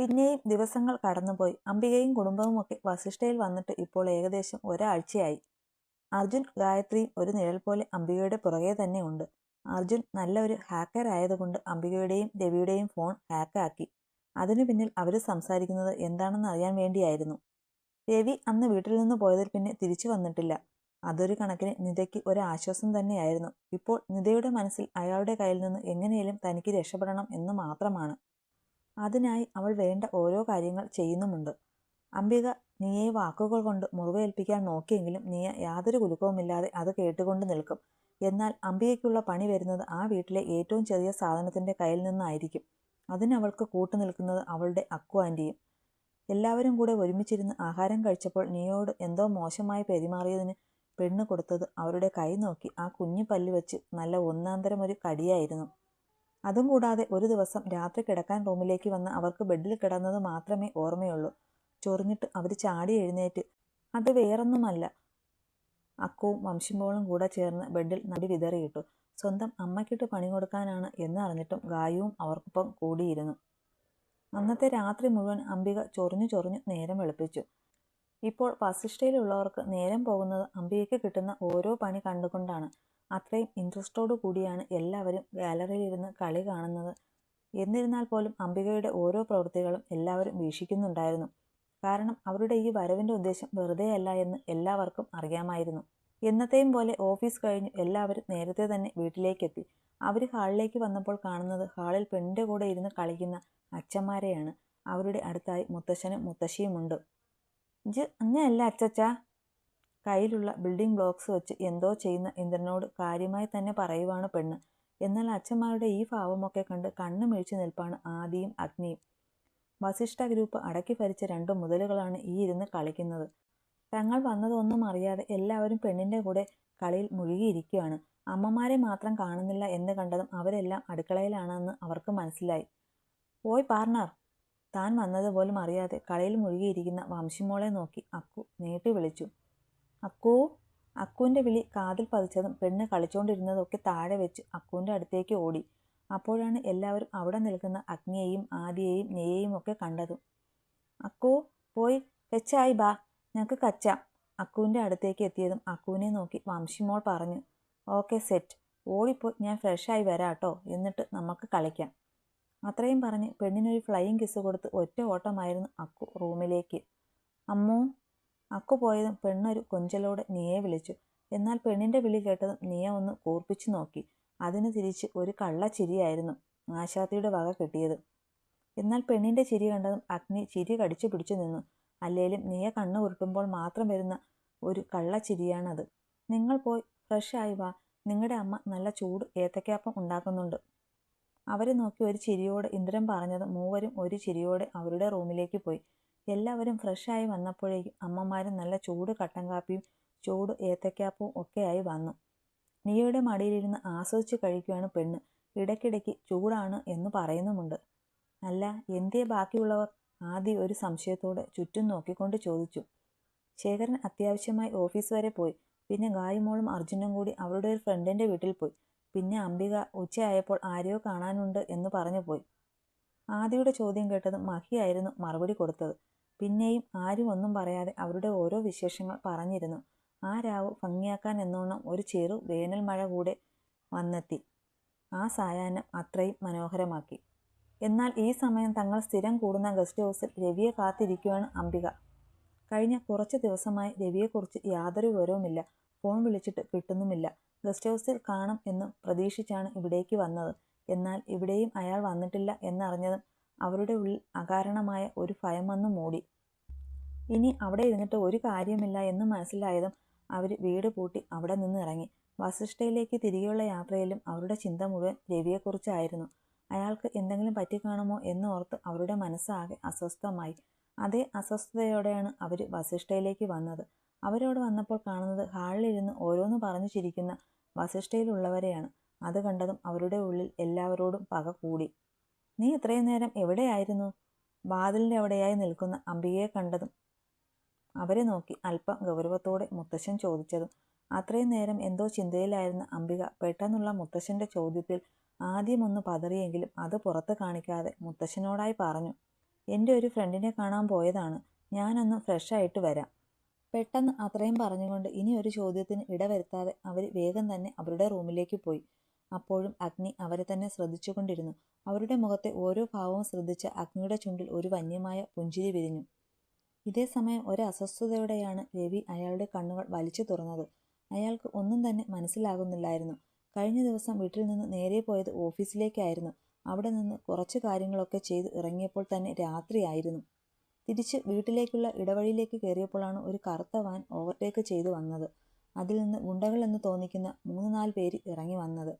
പിന്നെയും ദിവസങ്ങൾ കടന്നുപോയി. അംബികയും കുടുംബവുമൊക്കെ വസിഷ്ഠയിൽ വന്നിട്ട് ഇപ്പോൾ ഏകദേശം ഒരാഴ്ചയായി. അർജുൻ ഗായത്രിയും ഒരു നിഴൽ പോലെ അംബികയുടെ പുറകെ തന്നെ ഉണ്ട്. അർജുൻ നല്ല ഒരു ഹാക്കർ ആയതുകൊണ്ട് അംബികയുടെയും രവിയുടെയും ഫോൺ ഹാക്കാക്കി അതിനു പിന്നിൽ അവർ സംസാരിക്കുന്നത് എന്താണെന്ന് അറിയാൻ വേണ്ടിയായിരുന്നു. രവി അന്ന് വീട്ടിൽ നിന്ന് പോയതിൽ പിന്നെ തിരിച്ചു വന്നിട്ടില്ല. അതൊരു കണക്കിന് നിതയ്ക്ക് ഒരു ആശ്വാസം തന്നെയായിരുന്നു. ഇപ്പോൾ നിതയുടെ മനസ്സിൽ അയാളുടെ കയ്യിൽ നിന്ന് എങ്ങനെയും തനിക്ക് രക്ഷപ്പെടണം എന്ന് മാത്രമാണ്. അതിനായി അവൾ വേണ്ട ഓരോ കാര്യങ്ങൾ ചെയ്യുന്നുമുണ്ട്. അംബിക നീയെ വാക്കുകൾ കൊണ്ട് മുറിവേൽപ്പിക്കാൻ നോക്കിയെങ്കിലും നീയ യാതൊരു കുലുക്കവുമില്ലാതെ അത് കേട്ടുകൊണ്ട് നിൽക്കും. എന്നാൽ അംബികയ്ക്കുള്ള പണി വരുന്നത് ആ വീട്ടിലെ ഏറ്റവും ചെറിയ സാധനത്തിന്റെ കയ്യിൽ നിന്നായിരിക്കും. അതിനവൾക്ക് കൂട്ടുനിൽക്കുന്നത് അവളുടെ അക്കു ആന്റിയും എല്ലാവരും കൂടെ ഒരുമിച്ചിരുന്ന് ആഹാരം കഴിച്ചപ്പോൾ നീയോട് എന്തോ മോശമായി പെരുമാറിയതിന് പെണ്ണ് കൊടുത്തത് അവരുടെ കൈ നോക്കി ആ കുഞ്ഞു പല്ല് വെച്ച് നല്ല ഒന്നാന്തരം ഒരു കടിയായിരുന്നു. അതും കൂടാതെ ഒരു ദിവസം രാത്രി കിടക്കാൻ റൂമിലേക്ക് വന്ന് അവർക്ക് ബെഡിൽ കിടന്നത് മാത്രമേ ഓർമ്മയുള്ളൂ. ചൊറിഞ്ഞിട്ട് അവർ ചാടി എഴുന്നേറ്റ്. അത് വേറൊന്നുമല്ല. അക്കവും വംശിമോളും കൂടെ ചേർന്ന് ബെഡിൽ നടി വിതറിയിട്ടു. സ്വന്തം അമ്മയ്ക്കിട്ട് പണി കൊടുക്കാനാണ് എന്നറിഞ്ഞിട്ടും ഗായുവും അവർക്കൊപ്പം കൂടിയിരുന്നു. അന്നത്തെ രാത്രി മുഴുവൻ അംബിക ചൊറിഞ്ഞു ചൊറിഞ്ഞു നേരം വെളുപ്പിച്ചു. ഇപ്പോൾ വസിഷ്ഠയിലുള്ളവർക്ക് നേരം പോകുന്നത് അംബികയ്ക്ക് കിട്ടുന്ന ഓരോ പണി കണ്ടുകൊണ്ടാണ്. അത്രയും ഇൻട്രസ്റ്റോടു കൂടിയാണ് എല്ലാവരും ഗാലറിയിലിരുന്ന് കളി കാണുന്നത്. എന്നിരുന്നാൽ പോലും അംബികയുടെ ഓരോ പ്രവൃത്തികളും എല്ലാവരും വീക്ഷിക്കുന്നുണ്ടായിരുന്നു. കാരണം അവരുടെ ഈ വരവിന്റെ ഉദ്ദേശം വെറുതെയല്ല എന്ന് എല്ലാവർക്കും അറിയാമായിരുന്നു. എന്നത്തെയും പോലെ ഓഫീസ് കഴിഞ്ഞ് എല്ലാവരും നേരത്തെ തന്നെ വീട്ടിലേക്കെത്തി. അവർ ഹാളിലേക്ക് വന്നപ്പോൾ കാണുന്നത് ഹാളിൽ പെണ്ണിന്റെ കൂടെ ഇരുന്ന് കളിക്കുന്ന അച്ഛന്മാരെയാണ്. അവരുടെ അടുത്തായി മുത്തശ്ശനും മുത്തശ്ശിയുമുണ്ട്. ജ് അങ്ങനെയല്ല അച്ചച്ച. കയ്യിലുള്ള ബിൽഡിംഗ് ബ്ലോക്സ് വെച്ച് എന്തോ ചെയ്യുന്ന ഇന്ദ്രനോട് കാര്യമായി തന്നെ പറയുവാണ് പെണ്ണ്. എന്നാൽ അച്ഛന്മാരുടെ ഈ ഭാവമൊക്കെ കണ്ട് കണ്ണു മിഴിച്ചു നിൽപ്പാണ് ആദിയും അഗ്നിയും. വസിഷ്ഠ ഗ്രൂപ്പ് അടക്കി ഭരിച്ച രണ്ടു മുതലുകളാണ് ഈ ഇരുന്ന് കളിക്കുന്നത്. തങ്ങൾ വന്നതൊന്നും അറിയാതെ എല്ലാവരും പെണ്ണിന്റെ കൂടെ കളിയിൽ മുഴുകിയിരിക്കുകയാണ്. അമ്മമാരെ മാത്രം കാണുന്നില്ല എന്ന് കണ്ടതും അവരെല്ലാം അടുക്കളയിലാണെന്ന് അവർക്ക് മനസ്സിലായി. പോയി പാർണർ താൻ വന്നതുപോലും അറിയാതെ കളിയിൽ മുഴുകിയിരിക്കുന്ന വംശിമോളെ നോക്കി അക്കു നീട്ടി വിളിച്ചു. അക്കു അക്കുവിന്റെ വിളി കാതിൽ പതിച്ചതും പെണ്ണ് കളിച്ചുകൊണ്ടിരുന്നതൊക്കെ താഴെ വെച്ച് അക്കുവിന്റെ അടുത്തേക്ക് ഓടി. അപ്പോഴാണ് എല്ലാവരും അവിടെ നിൽക്കുന്ന അഗ്നിയെയും ആദിയെയും നെയ്യെയും ഒക്കെ കണ്ടതും. അക്കു പോയി വെച്ചായി ബാ ഞങ്ങൾക്ക് കച്ച. അക്കുവിന്റെ അടുത്തേക്ക് എത്തിയതും അക്കുവിനെ നോക്കി വംശിമോൾ പറഞ്ഞു ഓക്കെ സെറ്റ് ഓടിപ്പോയി ഞാൻ ഫ്രഷായി വരാട്ടോ എന്നിട്ട് നമുക്ക് കളിക്കാം. അത്രയും പറഞ്ഞ് പെണ്ണിനൊരു ഫ്ലൈയിങ് കിസ് കൊടുത്ത് ഒറ്റ ഓട്ടമായിരുന്നു അക്കു റൂമിലേക്ക്. അമ്മോ അക്കു പോയതും പെണ്ണൊരു കൊഞ്ചലോടെ നീയെ വിളിച്ചു. എന്നാൽ പെണ്ണിന്റെ വിളി കേട്ടതും നീയ ഒന്ന് കൂർപ്പിച്ചു നോക്കി. അതിന് തിരിച്ച് ഒരു കള്ള ചിരിയായിരുന്നു ആശാത്തിയുടെ വക കിട്ടിയത്. എന്നാൽ പെണ്ണിന്റെ ചിരി കണ്ടതും അഗ്നി ചിരി കടിച്ചു പിടിച്ചു നിന്നു. അല്ലേലും നീയ കണ്ണു ഉരുട്ടുമ്പോൾ മാത്രം വരുന്ന ഒരു കള്ള ചിരിയാണത്. നിങ്ങൾ പോയി ഫ്രഷ് ആയി വാ. നിങ്ങളുടെ അമ്മ നല്ല ചൂട് ഏത്തക്കാപ്പം ഉണ്ടാക്കുന്നുണ്ട്. അവരെ നോക്കി ഒരു ചിരിയോടെ ഇന്ദ്രൻ പറഞ്ഞത് മൂവരും ഒരു ചിരിയോടെ അവരുടെ റൂമിലേക്ക് പോയി. എല്ലാവരും ഫ്രഷായി വന്നപ്പോഴേക്കും അമ്മമാരും നല്ല ചൂട് കട്ടൻ കാപ്പിയും ചൂട് ഏത്തക്കാപ്പും ഒക്കെയായി വന്നു. നീയുടെ മടിയിലിരുന്ന് ആസ്വദിച്ച് കഴിക്കുകയാണ് പെണ്ണ്. ഇടയ്ക്കിടയ്ക്ക് ചൂടാണ് എന്ന് പറയുന്നുമുണ്ട്. അല്ല എന്തേ ബാക്കിയുള്ളവർ? ആദ്യം ഒരു സംശയത്തോടെ ചുറ്റും നോക്കിക്കൊണ്ട് ചോദിച്ചു. ശേഖരൻ അത്യാവശ്യമായി ഓഫീസ് വരെ പോയി. പിന്നെ ഗായുമോളും അർജുനും കൂടി അവരുടെ ഒരു ഫ്രണ്ടിന്റെ വീട്ടിൽ പോയി. പിന്നെ അംബിക ഉച്ചയായപ്പോൾ ആരെയോ കാണാനുണ്ട് എന്ന് പറഞ്ഞു പോയി. ആദിയുടെ ചോദ്യം കേട്ടത് മഹിയായിരുന്നു മറുപടി കൊടുത്തത്. പിന്നെയും ആരും ഒന്നും പറയാതെ അവരുടെ ഓരോ വിശേഷങ്ങൾ പറഞ്ഞിരുന്നു. ആ രാവ് ഭംഗിയാക്കാൻ എന്നോണം ഒരു ചെറു വേനൽ മഴ കൂടെ വന്നെത്തി. ആ സായാഹ്നം അത്രയും മനോഹരമാക്കി. എന്നാൽ ഈ സമയം തങ്ങൾ സ്ഥിരം കൂടുന്ന ഗസ്റ്റ് ഹൗസിൽ രവിയെ കാത്തിരിക്കുകയാണ് അംബിക. കഴിഞ്ഞ കുറച്ച് ദിവസമായി രവിയെക്കുറിച്ച് യാതൊരു വിവരവുമില്ല. ഫോൺ വിളിച്ചിട്ട് കിട്ടുന്നുമില്ല. ഗസ്റ്റ് ഹൗസിൽ കാണും എന്ന് പ്രതീക്ഷിച്ചാണ് ഇവിടേക്ക് വന്നത്. എന്നാൽ ഇവിടെയും അയാൾ വന്നിട്ടില്ല എന്നറിഞ്ഞതും അവരുടെ ഉള്ളിൽ അകാരണമായ ഒരു ഭയം വന്നു മൂടി. ഇനി അവിടെ ഇരുന്നിട്ട് ഒരു കാര്യമില്ല എന്ന് മനസ്സിലായതും അവർ വീട് പൂട്ടി അവിടെ നിന്ന് ഇറങ്ങി. വസിഷ്ഠയിലേക്ക് തിരികെയുള്ള യാത്രയിലും അവരുടെ ചിന്ത മുഴുവൻ രവിയെക്കുറിച്ചായിരുന്നു. അയാൾക്ക് എന്തെങ്കിലും പറ്റിക്കാണുമോ എന്നോർത്ത് അവരുടെ മനസ്സാകെ അസ്വസ്ഥമായി. അതേ അസ്വസ്ഥതയോടെയാണ് അവർ വസിഷ്ഠയിലേക്ക് വന്നത്. അവരോട് വന്നപ്പോൾ കാണുന്നത് ഹാളിലിരുന്ന് ഓരോന്ന് പറഞ്ഞു ചിരിക്കുന്ന വസിഷ്ഠയിലുള്ളവരെയാണ്. അത് കണ്ടതും അവരുടെ ഉള്ളിൽ എല്ലാവരോടും പക കൂടി. നീ ഇത്രയും നേരം എവിടെയായിരുന്നു? വാതിലിന്റെ അവിടെയായി നിൽക്കുന്ന അംബികയെ കണ്ടതും അവരെ നോക്കി അല്പം ഗൗരവത്തോടെ മുത്തശ്ശൻ ചോദിച്ചതും അത്രയും നേരം എന്തോ ചിന്തയിലായിരുന്ന അംബിക പെട്ടെന്നുള്ള മുത്തശ്ശന്റെ ചോദ്യത്തിൽ ആദ്യമൊന്ന് പതറിയെങ്കിലും അത് പുറത്ത് കാണിക്കാതെ മുത്തശ്ശനോടായി പറഞ്ഞു എന്റെ ഒരു ഫ്രണ്ടിനെ കാണാൻ പോയതാണ്. ഞാനൊന്ന് ഫ്രഷായിട്ട് വരാം. പെട്ടെന്ന് അത്രയും പറഞ്ഞുകൊണ്ട് ഇനി ഒരു ചോദ്യത്തിന് ഇടവരുത്താതെ അവർ വേഗം തന്നെ അവരുടെ റൂമിലേക്ക് പോയി. അപ്പോഴും അഗ്നി അവരെ തന്നെ ശ്രദ്ധിച്ചുകൊണ്ടിരുന്നു. അവരുടെ മുഖത്തെ ഓരോ ഭാവവും ശ്രദ്ധിച്ച അഗ്നിയുടെ ചുണ്ടിൽ ഒരു വന്യമായ പുഞ്ചിരി വിരിഞ്ഞു. ഇതേ സമയം ഒരു അസ്വസ്ഥതയോടെയാണ് രവി അയാളുടെ കണ്ണുകൾ വലിച്ചു തുറന്നത്. അയാൾക്ക് ഒന്നും തന്നെ മനസ്സിലാകുന്നില്ലായിരുന്നു. കഴിഞ്ഞ ദിവസം വീട്ടിൽ നിന്ന് നേരെ പോയത് ഓഫീസിലേക്കായിരുന്നു. അവിടെ നിന്ന് കുറച്ച് കാര്യങ്ങളൊക്കെ ചെയ്ത് ഇറങ്ങിയപ്പോൾ തന്നെ രാത്രിയായിരുന്നു. തിരിച്ച് വീട്ടിലേക്കുള്ള ഇടവഴിയിലേക്ക് കയറിയപ്പോഴാണ് ഒരു കറുത്ത വാൻ ഓവർടേക്ക് ചെയ്തു വന്നത്. അതിൽ നിന്ന് ഗുണ്ടകൾ എന്ന് തോന്നിക്കുന്ന മൂന്ന് നാല് പേര് ഇറങ്ങി വന്നത്.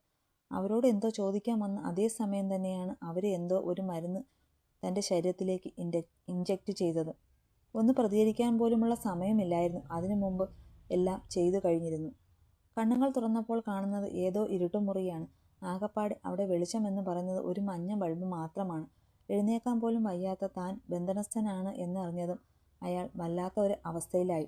അവരോട് എന്തോ ചോദിക്കാൻ വന്ന അതേ സമയം തന്നെയാണ് അവരെ എന്തോ ഒരു മരുന്ന് തന്റെ ശരീരത്തിലേക്ക് ഇൻഡ ഇഞ്ചക്റ്റ് ചെയ്തത്. ഒന്ന് പ്രതികരിക്കാൻ പോലുമുള്ള സമയമില്ലായിരുന്നു. അതിനു മുമ്പ് എല്ലാം ചെയ്തു കഴിഞ്ഞിരുന്നു. കണ്ണുകൾ തുറന്നപ്പോൾ കാണുന്നത് ഏതോ ഇരുട്ടുമുറിയാണ്. ആകപ്പാടെ അവിടെ വെളിച്ചമെന്ന് പറയുന്നത് ഒരു മഞ്ഞ ബൾബ് മാത്രമാണ്. എഴുന്നേക്കാൻ പോലും വയ്യാത്ത താൻ ബന്ധനസ്ഥനാണ് എന്നറിഞ്ഞതും അയാൾ വല്ലാത്ത ഒരു അവസ്ഥയിലായി.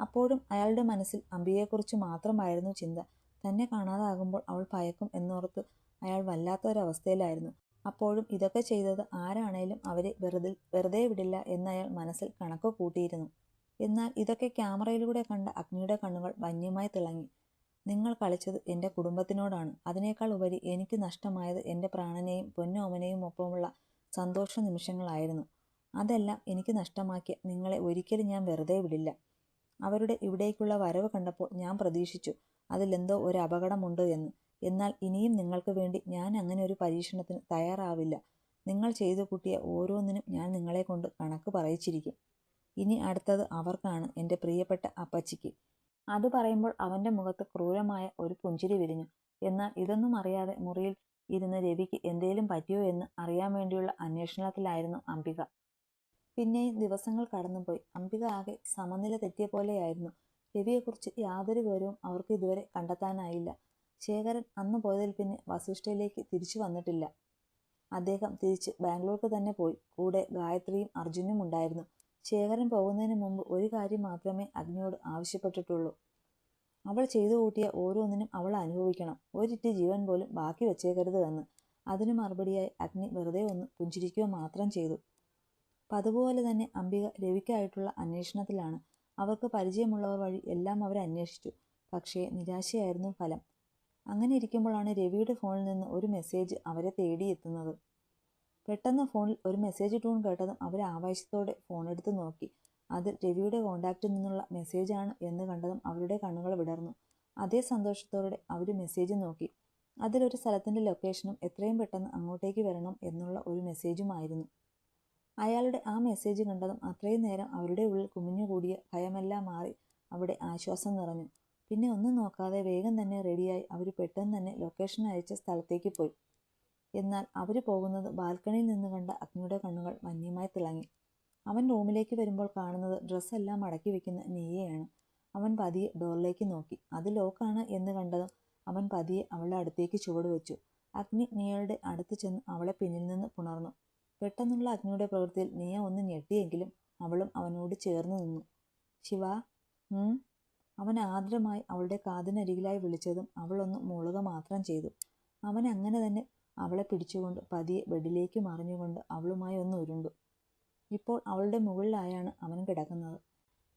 അപ്പോഴും അയാളുടെ മനസ്സിൽ അമ്പിയെക്കുറിച്ച് മാത്രമായിരുന്നു ചിന്ത. തന്നെ കാണാതാകുമ്പോൾ അവൾ ഭയക്കും എന്നോർത്ത് അയാൾ വല്ലാത്തൊരവസ്ഥയിലായിരുന്നു. അപ്പോഴും ഇതൊക്കെ ചെയ്തത് ആരാണേലും അവരെ വെറുതെ വെറുതെ വിടില്ല എന്നയാൾ മനസ്സിൽ കണക്ക് കൂട്ടിയിരുന്നു. എന്നാൽ ഇതൊക്കെ ക്യാമറയിലൂടെ കണ്ട അഗ്നിയുടെ കണ്ണുകൾ വന്യമായി തിളങ്ങി. നിങ്ങൾ കളിച്ചത് എന്റെ കുടുംബത്തിനോടാണ്. അതിനേക്കാൾ ഉപരി എനിക്ക് നഷ്ടമായത് എന്റെ പ്രാണനെയും പൊന്നോമനെയും ഒപ്പമുള്ള സന്തോഷ നിമിഷങ്ങളായിരുന്നു. അതെല്ലാം എനിക്ക് നഷ്ടമാക്കിയ നിങ്ങളെ ഒരിക്കലും ഞാൻ വെറുതെ വിടില്ല. അവരുടെ ഇവിടേക്കുള്ള വരവ് കണ്ടപ്പോൾ ഞാൻ പ്രതീക്ഷിച്ചു. അതിലെന്തോ ഒരു അപകടമുണ്ട് എന്ന്. എന്നാൽ ഇനിയും നിങ്ങൾക്ക് വേണ്ടി ഞാൻ അങ്ങനെ ഒരു പരീക്ഷണത്തിന് തയ്യാറാവില്ല. നിങ്ങൾ ചെയ്തു കൂട്ടിയ ഓരോന്നിനും ഞാൻ നിങ്ങളെ കൊണ്ട് കണക്ക് പറയിച്ചിരിക്കും. ഇനി അടുത്തത് അവർക്കാണ് എന്റെ പ്രിയപ്പെട്ട അപ്പച്ചിക്ക്. അത് പറയുമ്പോൾ അവന്റെ മുഖത്ത് ക്രൂരമായ ഒരു പുഞ്ചിരി വിരിഞ്ഞു. എന്നാൽ ഇതൊന്നും അറിയാതെ മുറിയിൽ ഇരുന്ന് രവിക്ക് എന്തേലും പറ്റിയോ എന്ന് അറിയാൻ വേണ്ടിയുള്ള അന്വേഷണത്തിലായിരുന്നു അംബിക. പിന്നെയും ദിവസങ്ങൾ കടന്നുപോയി. അംബിക ആകെ സമനില തെറ്റിയ പോലെയായിരുന്നു. രവിയെക്കുറിച്ച് യാതൊരു വിവരവും അവർക്ക് ഇതുവരെ കണ്ടെത്താനായില്ല. ശേഖരൻ അന്ന് പോയതിൽ പിന്നെ വസിഷ്ഠയിലേക്ക് തിരിച്ചു വന്നിട്ടില്ല. അദ്ദേഹം തിരിച്ച് ബാംഗ്ലൂർക്ക് തന്നെ പോയി. കൂടെ ഗായത്രിയും അർജുനും ഉണ്ടായിരുന്നു. ശേഖരൻ പോകുന്നതിന് മുമ്പ് ഒരു കാര്യം മാത്രമേ അഗ്നിയോട് ആവശ്യപ്പെട്ടിട്ടുള്ളൂ. അവൾ ചെയ്തു കൂട്ടിയ ഓരോന്നിനും അവൾ അനുഭവിക്കണം. ഒരിറ്റ് ജീവൻ പോലും ബാക്കി വെച്ചേക്കരുത് എന്ന്. അതിനു മറുപടിയായി അഗ്നി വെറുതെ ഒന്ന് പുഞ്ചിരിക്കുക മാത്രം ചെയ്തു. പതുപോലെ തന്നെ അംബിക രവിക്കായിട്ടുള്ള അന്വേഷണത്തിലാണ്. അവർക്ക് പരിചയമുള്ളവർ വഴി എല്ലാം അവർ അന്വേഷിച്ചു. പക്ഷേ നിരാശയായിരുന്നു ഫലം. അങ്ങനെ ഇരിക്കുമ്പോഴാണ് രവിയുടെ ഫോണിൽ നിന്ന് ഒരു മെസ്സേജ് അവരെ തേടിയെത്തുന്നത്. പെട്ടെന്ന് ഫോണിൽ ഒരു മെസ്സേജ് ടൂൺ കേട്ടതും അവർ ആവേശത്തോടെ ഫോൺ എടുത്ത് നോക്കി. അത് രവിയുടെ കോണ്ടാക്റ്റിൽ നിന്നുള്ള മെസ്സേജാണ് എന്ന് കണ്ടതും അവരുടെ കണ്ണുകൾ വിടർന്നു. അതേ സന്തോഷത്തോടെ അവർ മെസ്സേജ് നോക്കി. അതിലൊരു സ്ഥലത്തിന്റെ ലൊക്കേഷനും എത്രയും പെട്ടെന്ന് അങ്ങോട്ടേക്ക് വരണം എന്നുള്ള ഒരു മെസ്സേജുമായിരുന്നു. അയാളുടെ ആ മെസ്സേജ് കണ്ടതും അത്രയും നേരം അവരുടെ ഉള്ളിൽ കുമിഞ്ഞുകൂടിയ ഭയമെല്ലാം മാറി അവിടെ ആശ്വാസം നിറഞ്ഞു. പിന്നെ ഒന്നും നോക്കാതെ വേഗം തന്നെ റെഡിയായി അവർ പെട്ടെന്ന് തന്നെ ലൊക്കേഷൻ അയച്ച സ്ഥലത്തേക്ക് പോയി. എന്നാൽ അവർ പോകുന്നത് ബാൽക്കണിയിൽ നിന്ന് കണ്ട അഗ്നിയുടെ കണ്ണുകൾ വന്യമായി തിളങ്ങി. അവൻ റൂമിലേക്ക് വരുമ്പോൾ കാണുന്നത് ഡ്രസ്സെല്ലാം മടക്കി വെക്കുന്ന നെയ്യയാണ്. അവൻ പതിയെ ഡോറിലേക്ക് നോക്കി. അത് ലോക്കാണ് എന്ന് കണ്ടതും അവൻ പതിയെ അവളുടെ അടുത്തേക്ക് ചുവട് വെച്ചു. അഗ്നി നിയയുടെ അടുത്ത് ചെന്ന് അവളെ പിന്നിൽ നിന്ന് പുണർന്നു. പെട്ടെന്നുള്ള അഗ്നിയുടെ പ്രവൃത്തിയിൽ നീയ ഒന്ന് ഞെട്ടിയെങ്കിലും അവളും അവനോട് ചേർന്ന് നിന്നു. ശിവ അവൻ ആദരമായി അവളുടെ കാതിനരികിലായി വിളിച്ചതും അവളൊന്ന് മുളക മാത്രം ചെയ്തു. അവൻ അങ്ങനെ തന്നെ അവളെ പിടിച്ചുകൊണ്ട് പതിയെ ബെഡിലേക്ക് മറിഞ്ഞുകൊണ്ട് അവളുമായി ഒന്ന് ഉരുണ്ടു. ഇപ്പോൾ അവളുടെ മുകളിലായാണ് അവൻ കിടക്കുന്നത്.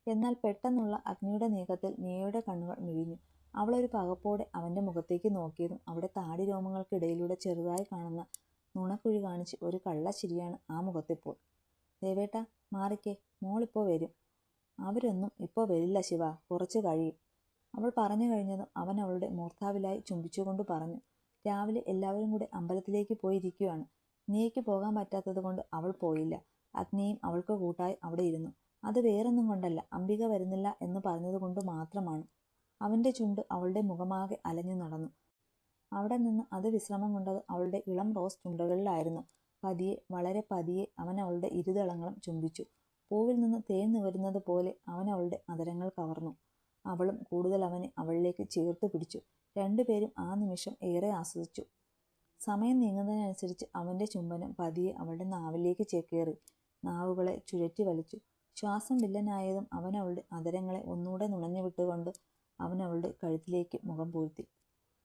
എന്നാൽ പെട്ടെന്നുള്ള അഗ്നിയുടെ നീക്കത്തിൽ നീയയുടെ കണ്ണുകൾ മിഴിഞ്ഞു. അവളൊരു പകപ്പോടെ അവന്റെ മുഖത്തേക്ക് നോക്കിയതും അവിടെ താടി രോമങ്ങൾക്കിടയിലൂടെ ചെറുതായി കാണുന്ന നുണക്കുഴി കാണിച്ച് ഒരു കള്ള ചിരിയാണ് ആ മുഖത്തിപ്പോൾ. ദേവേട്ട മാറിക്കേ മോളിപ്പോൾ വരും. അവരൊന്നും ഇപ്പോൾ വരില്ല ശിവ കുറച്ച് കഴിയും. അവൾ പറഞ്ഞു കഴിഞ്ഞതും അവൻ അവളുടെ മൂർത്താവിലായി ചുംബിച്ചുകൊണ്ട് പറഞ്ഞു രാവിലെ എല്ലാവരും കൂടെ അമ്പലത്തിലേക്ക് പോയിരിക്കുകയാണ് നീയ്ക്ക് പോകാൻ പറ്റാത്തത് കൊണ്ട് അവൾ പോയില്ല. അഗ്നിയും അവൾക്ക് കൂട്ടായി അവിടെ ഇരുന്നു. അത് വേറൊന്നും കൊണ്ടല്ല അംബിക വരുന്നില്ല എന്ന് പറഞ്ഞതുകൊണ്ട് മാത്രമാണ്. അവന്റെ ചുണ്ട് അവളുടെ മുഖമാകെ അലഞ്ഞു നടന്നു. അവിടെ നിന്ന് അത് വിശ്രമം കൊണ്ടത് അവളുടെ ഇളം റോസ് ചുണ്ടുകളിലായിരുന്നു. പതിയെ വളരെ പതിയെ അവൻ അവളുടെ ഇരുതളങ്ങളും ചുംബിച്ചു. പൂവിൽ നിന്ന് തേൻ നിവരുന്നത് പോലെ അവൻ അവളുടെ അതരങ്ങൾ കവർന്നു. അവളും കൂടുതൽ അവനെ അവളിലേക്ക് ചേർത്ത് പിടിച്ചു. രണ്ടുപേരും ആ നിമിഷം ഏറെ ആസ്വദിച്ചു. സമയം നീങ്ങുന്നതിനനുസരിച്ച് അവന്റെ ചുംബനം പതിയെ അവളുടെ നാവിലേക്ക് ചേക്കേറി നാവുകളെ ചുഴറ്റി വലിച്ചു. ശ്വാസം വില്ലനായതും അവൻ അവളുടെ അതരങ്ങളെ ഒന്നുകൂടെ നുണഞ്ഞു വിട്ടുകൊണ്ട് അവൻ അവളുടെ കഴുത്തിലേക്ക് മുഖം പൂഴ്ത്തി.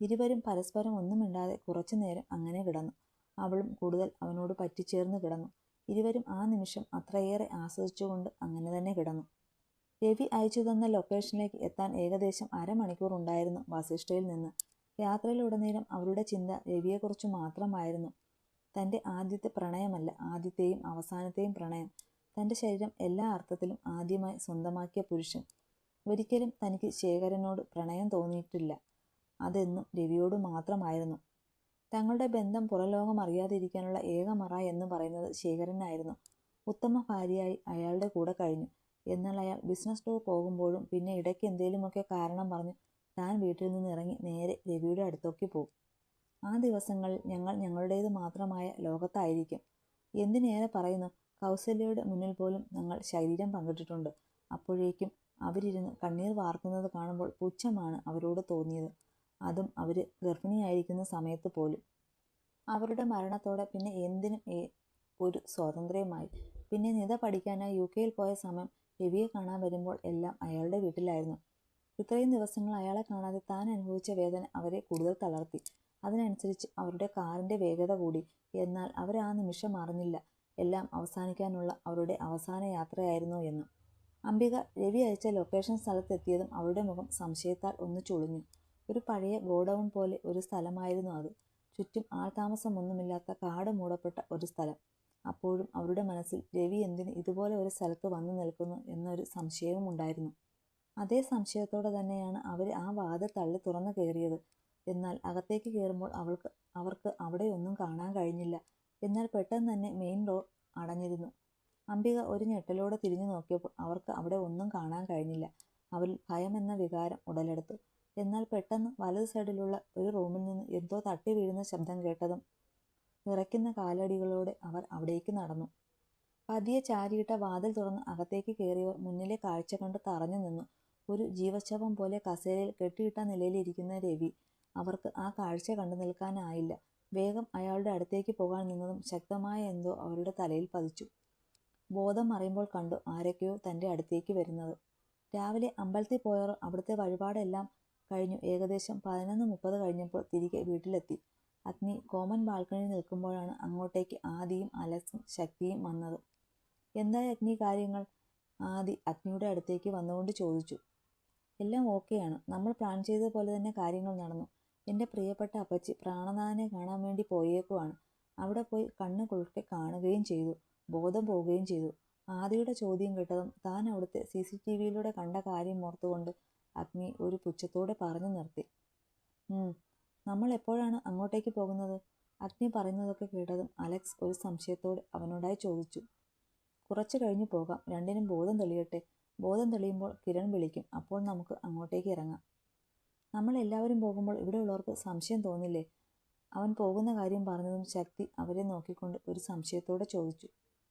ഇരുവരും പരസ്പരം ഒന്നും മിണ്ടാതെ കുറച്ചു നേരം അങ്ങനെ കിടന്നു. അവളും കൂടുതൽ അവനോട് പറ്റിച്ചേർന്ന് കിടന്നു. ഇരുവരും ആ നിമിഷം അത്രയേറെ ആസ്വദിച്ചുകൊണ്ട് അങ്ങനെ തന്നെ കിടന്നു. രവി അയച്ചു തന്ന ലൊക്കേഷനിലേക്ക് എത്താൻ ഏകദേശം അരമണിക്കൂർ ഉണ്ടായിരുന്നു വസിഷ്ഠയിൽ നിന്ന്. യാത്രയിലുടനീളം അവരുടെ ചിന്ത രവിയെക്കുറിച്ച് മാത്രമായിരുന്നു. തന്റെ ആദ്യത്തെ പ്രണയമല്ല ആദ്യത്തെയും അവസാനത്തെയും പ്രണയം. തന്റെ ശരീരം എല്ലാ അർത്ഥത്തിലും ആദ്യമായി സ്വന്തമാക്കിയ പുരുഷൻ. ഒരിക്കലും തനിക്ക് ശേഖരനോട് പ്രണയം തോന്നിയിട്ടില്ല. അതെന്നും രവിയോട് മാത്രമായിരുന്നു. തങ്ങളുടെ ബന്ധം പുറലോകം അറിയാതിരിക്കാനുള്ള ഏക മറ എന്ന് പറയുന്നത് ശേഖരനായിരുന്നു. ഉത്തമ ഭാര്യയായി അയാളുടെ കൂടെ കഴിഞ്ഞു. എന്നാൽ അയാൾ ബിസിനസ് ടൂർ പോകുമ്പോഴും പിന്നെ ഇടയ്ക്ക് എന്തെങ്കിലുമൊക്കെ കാരണം പറഞ്ഞ് താൻ വീട്ടിൽ നിന്ന് ഇറങ്ങി നേരെ രവിയുടെ അടുത്തേക്ക് പോകും. ആ ദിവസങ്ങളിൽ ഞങ്ങൾ ഞങ്ങളുടേത് മാത്രമായ ലോകത്തായിരിക്കും. എന്തിനേറെ പറയുന്നു കൗസല്യയുടെ മുന്നിൽ പോലും ഞങ്ങൾ ശരീരം പങ്കിട്ടിട്ടുണ്ട്. അപ്പോഴേക്കും അവരിരുന്ന് കണ്ണീർ വാർക്കുന്നത് കാണുമ്പോൾ പുച്ഛമാണ് അവരോട് തോന്നിയത്. അതും അവർ ഗർഭിണിയായിരിക്കുന്ന സമയത്ത് പോലും. അവരുടെ മരണത്തോടെ പിന്നെ എന്തിനും ഒരു സ്വാതന്ത്ര്യമായി. പിന്നെ നിത പഠിക്കാനായി യു കെയിൽ പോയ സമയം രവിയെ കാണാൻ വരുമ്പോൾ എല്ലാം അയാളുടെ വീട്ടിലായിരുന്നു. ഇത്രയും ദിവസങ്ങൾ അയാളെ കാണാതെ താൻ അനുഭവിച്ച വേദന അവരെ കൂടുതൽ തളർത്തി. അതിനനുസരിച്ച് അവരുടെ കാറിന്റെ വേഗത കൂടി. എന്നാൽ അവർ ആ നിമിഷം അറിഞ്ഞില്ല. എല്ലാം അവസാനിക്കാനുള്ള അവരുടെ അവസാന യാത്രയായിരുന്നു എന്ന്. അംബിക രവി അയച്ച ലൊക്കേഷൻ സ്ഥലത്തെത്തിയതും അവളുടെ മുഖം സംശയത്താൽ ഒന്ന് ചുളിഞ്ഞു. ഒരു പഴയ ഗോഡൗൺ പോലെ ഒരു സ്ഥലമായിരുന്നു അത്. ചുറ്റും ആൾതാമസമൊന്നുമില്ലാത്ത കാട് മൂടപ്പെട്ട ഒരു സ്ഥലം. അപ്പോഴും അവരുടെ മനസ്സിൽ രവി എന്തിന് ഇതുപോലെ ഒരു സ്ഥലത്ത് വന്നു നിൽക്കുന്നു? എന്നൊരു സംശയവും ഉണ്ടായിരുന്നു. അതേ സംശയത്തോടെ തന്നെയാണ് അവർ ആ വാതിൽ തള്ളി തുറന്നു കയറിയത്. എന്നാൽ അകത്തേക്ക് കയറുമ്പോൾ അവൾക്ക് അവർക്ക് അവിടെയൊന്നും കാണാൻ കഴിഞ്ഞില്ല. എന്നാൽ പെട്ടെന്ന് തന്നെ മെയിൻ ഡോർ അടഞ്ഞിരുന്നു. അംബിക ഒരു ഞെട്ടലോടെ തിരിഞ്ഞു നോക്കിയപ്പോൾ അവർക്ക് അവിടെ ഒന്നും കാണാൻ കഴിഞ്ഞില്ല. അവരിൽ ഭയമെന്ന വികാരം ഉടലെടുത്തു. എന്നാൽ പെട്ടെന്ന് വലത് സൈഡിലുള്ള ഒരു റൂമിൽ നിന്ന് എന്തോ തട്ടി വീഴുന്ന ശബ്ദം കേട്ടതും നിറയ്ക്കുന്ന കാലടികളോടെ അവർ അവിടേക്ക് നടന്നു. പതിയെ ചാരിയിട്ട വാതിൽ തുറന്ന് അകത്തേക്ക് കയറിയവർ മുന്നിലെ കാഴ്ച കണ്ട് തറഞ്ഞു നിന്നു. ഒരു ജീവശവം പോലെ കസേരയിൽ കെട്ടിയിട്ട നിലയിലിരിക്കുന്ന രവി അവർക്ക് ആ കാഴ്ച കണ്ടു നിൽക്കാനായില്ല. വേഗം അയാളുടെ അടുത്തേക്ക് പോകാൻ നിന്നതും ശക്തമായ എന്തോ അവരുടെ തലയിൽ പതിച്ചു. ബോധം മറിയുമ്പോൾ കണ്ടു ആരൊക്കെയോ തന്റെ അടുത്തേക്ക് വരുന്നത്. രാവിലെ അമ്പലത്തിൽ പോയവർ അവിടുത്തെ വഴിപാടെല്ലാം കഴിഞ്ഞു. ഏകദേശം പതിനൊന്ന് മുപ്പത് കഴിഞ്ഞപ്പോൾ തിരികെ വീട്ടിലെത്തി. അഗ്നി കോമൺ ബാൽക്കണിയിൽ നിൽക്കുമ്പോഴാണ് അങ്ങോട്ടേക്ക് ആദിയും അലസും ശക്തിയും വന്നത്. എന്തായി അഗ്നി കാര്യങ്ങൾ? ആദി അഗ്നിയുടെ അടുത്തേക്ക് വന്നുകൊണ്ട് ചോദിച്ചു. എല്ലാം ഓക്കെയാണ്. നമ്മൾ പ്ലാൻ ചെയ്ത പോലെ തന്നെ കാര്യങ്ങൾ നടന്നു. എന്റെ പ്രിയപ്പെട്ട അപ്പച്ചി പ്രാണനാഥനെ കാണാൻ വേണ്ടി പോയേക്കുവാണ്. അവിടെ പോയി കണ്ണ് കുളിർക്കെ കാണുകയും ചെയ്തു. ബോധം പോവുകയും ചെയ്തു. ആദിയുടെ ചോദ്യം കേട്ടതും താൻ അവിടുത്തെ സി സി ടി വിയിലൂടെ കണ്ട കാര്യം ഓർത്തുകൊണ്ട് അഗ്നി ഒരു പുച്ഛത്തോടെ പറഞ്ഞു നിർത്തി. നമ്മൾ എപ്പോഴാണ് അങ്ങോട്ടേക്ക് പോകുന്നത്? അഗ്നി പറയുന്നതൊക്കെ കേട്ടതും അലക്സ് ഒരു സംശയത്തോടെ അവനോടായി ചോദിച്ചു. കുറച്ച് കഴിഞ്ഞ് പോകാം. രണ്ടിനും ബോധം തെളിയട്ടെ. ബോധം തെളിയുമ്പോൾ കിരൺ വിളിക്കും. അപ്പോൾ നമുക്ക് അങ്ങോട്ടേക്ക് ഇറങ്ങാം. നമ്മൾ എല്ലാവരും പോകുമ്പോൾ ഇവിടെയുള്ളവർക്ക് സംശയം തോന്നില്ലേ? അവൻ പോകുന്ന കാര്യം പറഞ്ഞതും ശക്തി അവരെ നോക്കിക്കൊണ്ട് ഒരു സംശയത്തോടെ ചോദിച്ചു.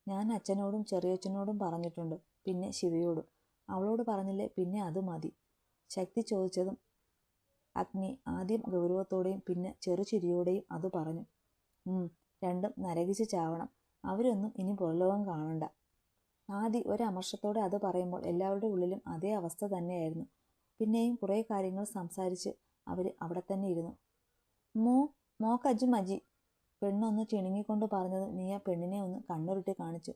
ഞാൻ അച്ഛനോടും ചെറിയച്ഛനോടും പറഞ്ഞിട്ടുണ്ട്. പിന്നെ ശിവയോടും. അവളോട് പറഞ്ഞില്ലേ പിന്നെ അത് മതി. ശക്തി ചോദിച്ചതും അഗ്നി ആദ്യം ഗൗരവത്തോടെയും പിന്നെ ചെറുചിരിയോടെയും അത് പറഞ്ഞു. രണ്ടും നരകിച്ച് ചാവണം. അവരൊന്നും ഇനി പുറലോകം കാണണ്ട. ആദി ഒരമർഷത്തോടെ അത് പറയുമ്പോൾ എല്ലാവരുടെ ഉള്ളിലും അതേ അവസ്ഥ തന്നെയായിരുന്നു. പിന്നെയും കുറേ കാര്യങ്ങൾ സംസാരിച്ച് അവർ അവിടെ തന്നെ ഇരുന്നു. മോ മോക്കജ്ജു മജി പെണ്ണൊന്ന് ചിണുങ്ങിക്കൊണ്ട് പറഞ്ഞത് നീ ആ പെണ്ണിനെ ഒന്ന് കണ്ണുരുട്ടി കാണിച്ചു.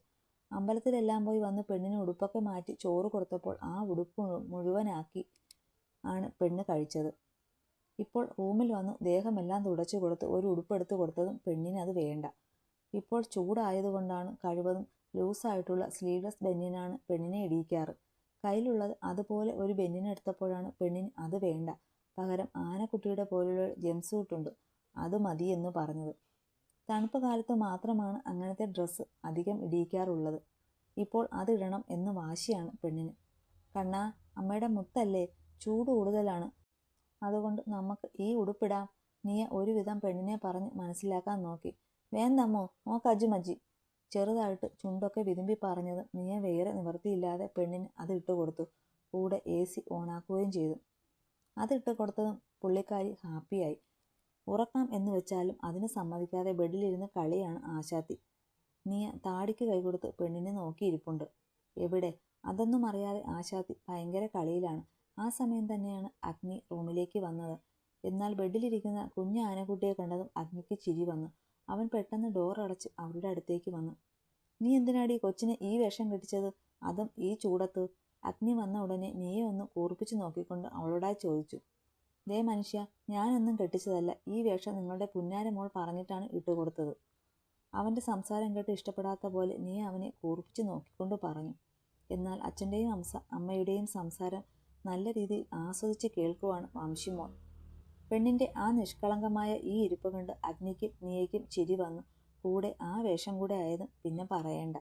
അമ്പലത്തിലെല്ലാം പോയി വന്ന് പെണ്ണിന് ഉടുപ്പൊക്കെ മാറ്റി ചോറ് കൊടുത്തപ്പോൾ ആ ഉടുപ്പ് മുഴുവനാക്കി. ആണ് പെണ്ണ് കഴിച്ചത്. ഇപ്പോൾ റൂമിൽ വന്ന് ദേഹമെല്ലാം തുടച്ചു കൊടുത്ത് ഒരു ഉടുപ്പെടുത്ത് കൊടുത്തതും പെണ്ണിന് അത് വേണ്ട. ഇപ്പോൾ ചൂടായതുകൊണ്ടാണ് കഴിവതും ലൂസായിട്ടുള്ള സ്ലീവ്ലെസ് ബെന്നിനാണ് പെണ്ണിനെ ഇടിയിക്കാറ്. കയ്യിലുള്ളത് അതുപോലെ ഒരു ബെന്നിനെടുത്തപ്പോഴാണ് പെണ്ണിന് അത് വേണ്ട. പകരം ആനക്കുട്ടിയുടെ പോലുള്ള ജംസൂട്ടുണ്ട് അത് മതി എന്ന് പറഞ്ഞത്. തണുപ്പ് കാലത്ത് മാത്രമാണ് അങ്ങനത്തെ ഡ്രസ്സ് അധികം ഇടിയിക്കാറുള്ളത്. ഇപ്പോൾ അതിടണം എന്ന് വാശിയാണ് പെണ്ണിന്. കണ്ണാ അമ്മയുടെ മുത്തല്ലേ? ചൂട് കൂടുതലാണ്. അതുകൊണ്ട് നമുക്ക് ഈ ഉടുപ്പിടാം. നീ ഒരുവിധം പെണ്ണിനെ പറഞ്ഞ് മനസ്സിലാക്കാൻ നോക്കി. വേണ്ടമ്മോ നോക്കജ്ജു അജുമജി. ചെറുതായിട്ട് ചുണ്ടൊക്കെ വിതുമ്പി പറഞ്ഞത് നീയ വേറെ നിവൃത്തിയില്ലാതെ പെണ്ണിന് അത് ഇട്ട് കൊടുത്തു. കൂടെ എ സി ഓണാക്കുകയും ചെയ്തു. അതിട്ട് കൊടുത്തതും പുള്ളിക്കാരി ഹാപ്പിയായി ഉറക്കാം എന്ന് വെച്ചാലും അതിന് സമ്മതിക്കാതെ ബെഡിലിരുന്ന് കളിയാണ് ആശാത്തി. നീ താടിക്ക് കൈകൊടുത്ത് പെണ്ണിനെ നോക്കിയിരിപ്പുണ്ട്. എവിടെ? അതൊന്നും അറിയാതെ ആശാത്തി ഭയങ്കര കളിയിലാണ്. ആ സമയം തന്നെയാണ് അഗ്നി റൂമിലേക്ക് വന്നത്. എന്നാൽ ബെഡിലിരിക്കുന്ന കുഞ്ഞു ആനക്കുട്ടിയെ കണ്ടതും അഗ്നിക്ക് ചിരി വന്നു. അവൻ പെട്ടെന്ന് ഡോർ അടച്ച് അവരുടെ അടുത്തേക്ക് വന്നു. നീ എന്തിനാടി കൊച്ചിന് ഈ വേഷം കെട്ടിച്ചത്? അതും ഈ ചൂടത്ത്? അഗ്നി വന്ന ഉടനെ നീയെ ഒന്ന് കൂർപ്പിച്ചു നോക്കിക്കൊണ്ട് അവളോടായി ചോദിച്ചു. ദേ മനുഷ്യ ഞാനൊന്നും കെട്ടിച്ചതല്ല. ഈ വേഷം നിങ്ങളുടെ പുന്നാര മോൾ പറഞ്ഞിട്ടാണ് ഇട്ടുകൊടുത്തത് അവന്റെ സംസാരം കേട്ട് ഇഷ്ടപ്പെടാത്ത പോലെ നീ അവനെ കൂർപ്പിച്ചു നോക്കിക്കൊണ്ട് പറഞ്ഞു. എന്നാൽ അച്ഛന്റെയും അമ്മയുടെയും സംസാരം നല്ല രീതിയിൽ ആസ്വദിച്ച് കേൾക്കുവാണ് വംശിമോൾ പെണ്ണിന്റെ ആ നിഷ്കളങ്കമായ ഈ ഇരിപ്പ് കണ്ട് അഗ്നിക്കും നീയയ്ക്കും ചിരി വന്നു. കൂടെ ആ വേഷം കൂടെ ആയതും പിന്നെ പറയേണ്ട.